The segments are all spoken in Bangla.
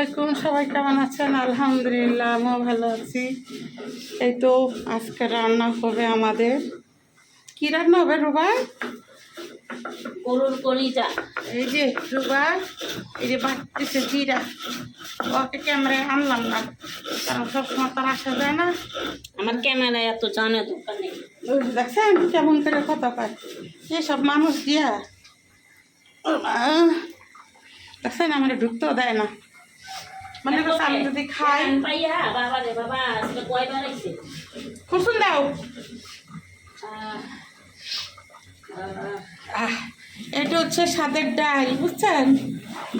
আলাইকুম সবাই কেমন আছেন? আলহামদুলিল্লাহ আমিও ভালো আছি। এই তো আজকে রান্না হবে আমাদের। কি রান্না হবে রুবাই? গরুর কলিজা। এই যে রুবাই এই যে বাড়তেছে জিরা। ওকে ক্যামেরায় আনলাম না। কারণ সবসময় তার আসা যায় না। আমার ক্যামেরায় এত জানে দোকান। দেখছেন কেমন করে কথা পায় এসব মানুষ দিয়া। দেখছেন আমার ঢুকতেও দেয় না। মানে করছে আমি যদি খাই কুসুম দাও। এটা হচ্ছে স্বাদের ডাল বুঝছেন?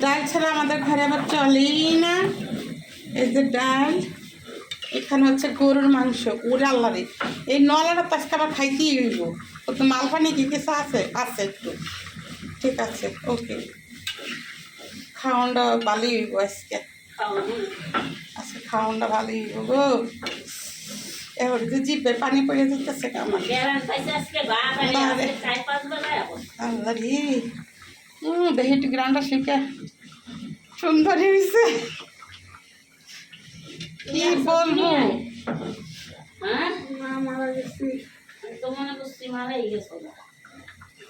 ডাল ছাড়া আমাদের ঘরে আবার চলেই না। এই যে ডাল এখানে হচ্ছে গরুর মাংস। ওরে আল্লাহ রে এই নলাটা তো আজকে আবার খাইতেই হইব। ও তো মালপানি কি কিছু আছে? আছে একটু। ঠিক আছে ওকে। খাওয়ানটা ভালোই হইব আজকে। আজকে খাওয়ানটা ভালোই গো এবার যে জিভে পানি পড়ে যেতেছে আমার। আল্লাহ রে। হুম দেখি একটু গ্রানটা শিখে। সুন্দর হয়েছে কি বলব? তো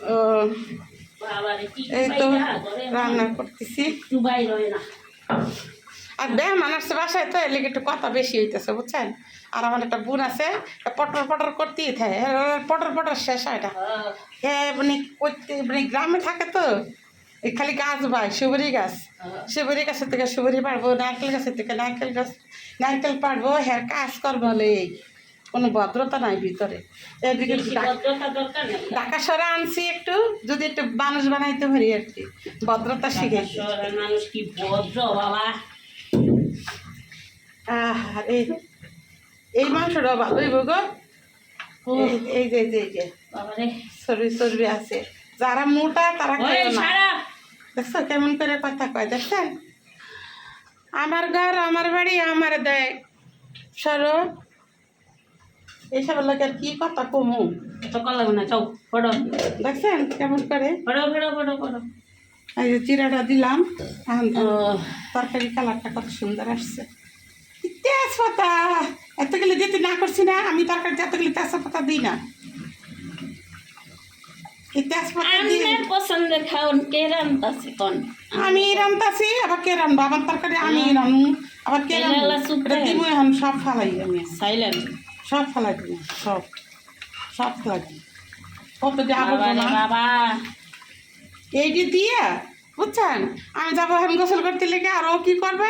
ও, এই তো রান্না করতেছি। না আর দেহ মানুষ বাসায় তো এর একটু কথা বেশি হইতেছে বুঝছেন? আর আমার একটা বোন আছে পটর পটর করতেই থাকে। পটর পটর শেষ হয় এটা হ্যাঁ মানে করতে মানে গ্রামে থাকে তো এই খালি গাছ বাই সুবরি গাছ। সুবরি গাছের থেকে সুবরি পারব নারকেল গাছের থেকে নারকেল গাছ নারকেল পারব হ্যাঁ কাজ করব এই কোনো ভদ্রতা নাই ভিতরে। এদিকে ডাক- ঢাকা শহরে আনছি একটু যদি একটু মানুষ বানাইতে পারি আর কি। ভদ্রতা শিখে মানুষ কি ভদ্র বাবা? আর এই এই মাংসটা ভালোই গো। এই- যে এই যে চর্বি চর্বি আছে। যারা মোটা তারা দেখছ কেমন করে কথা কয় দেখছেন আমার ঘর আমার বাড়ি আমার দেয়। সরো। এইসব লোকের কি কথা কমু? তো কলা না চাও পড়ো। দেখছেন কেমন করে? পড়ো পড়ো পড়ো পড়ো। এই যে চিরাটা দিলাম। এখন তো তরকারি কালারটা কত সুন্দর আসছে। তেজপাতা। এতগুলো দিতে না করছি না আমি তরকারি এতগুলো তেজপাতা দিই না। এই তেজপাতা দিয়ে পছন্দের খাওন কে রান্তাছে কোন? আমি রান্তাছি আবার কে রান্না আমার তরকারি আমি রান্নু। আবার কে দেয়। দিমু এখন সব ফালাই আমি। সাইলেন্ট। সব ফালাই দিব সব। সব ফালাই দিব। কত যে বাবা রে আবর্জনা বাবা। এইটি দিয়ে বুঝছেন? আমি যাব এখন গোসল করতে লেগে, আর ও কী করবে?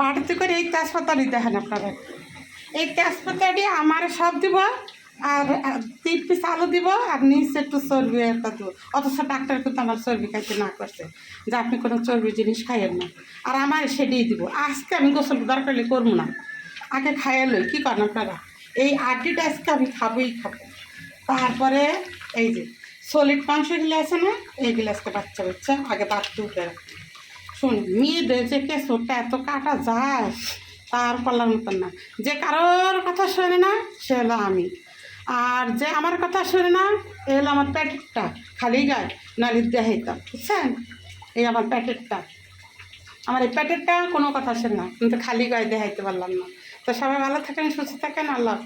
বাড়িতে করে এই তেজপাতাটি দেখেন আপনারা। এই তেজপাতাটি আমার সব দিব, আর তিন পিস আলু দিব, আর নিচে একটু চর্বি একটা দিব। অথচ ডাক্তার কিন্তু আমার চর্বি খাইতে না করছে, যে আপনি কোনো চর্বি জিনিস খাইয়েন না। আর আমার সেটাই দিব। আজকে আমি গোসল দরকার করব না। আগে খাইয়ে লই, কী করেন আপনারা? এই আড্ডিটা আজকে আমি খাবোই খাব। তারপরে এই যে সলিড মাংসগুলো আছে না, এইগুলো আজকে বাচ্চা বাচ্চা, আগে বাচ্চা উঠে রাখবে শুন, মেয়েদের যে কেঁচোরটা এত কাটা যায়, তার পাল্লার মতন না। যে কারোর কথা শোনে না, সে হলো আমি। আর যে আমার কথা শোনে না, এ হলো আমার প্যাকেটটা, খালি গায়ে নালির দেখাইতাম বুঝছেন? এই আমার প্যাকেটটা। আমার এই প্যাকেটটা কোনো কথা শোনে না, কিন্তু খালি গায়ে দেখাইতে পারলাম না। তো সবাই ভালো থাকেন, সুস্থ থাকেন, আল্লাহ।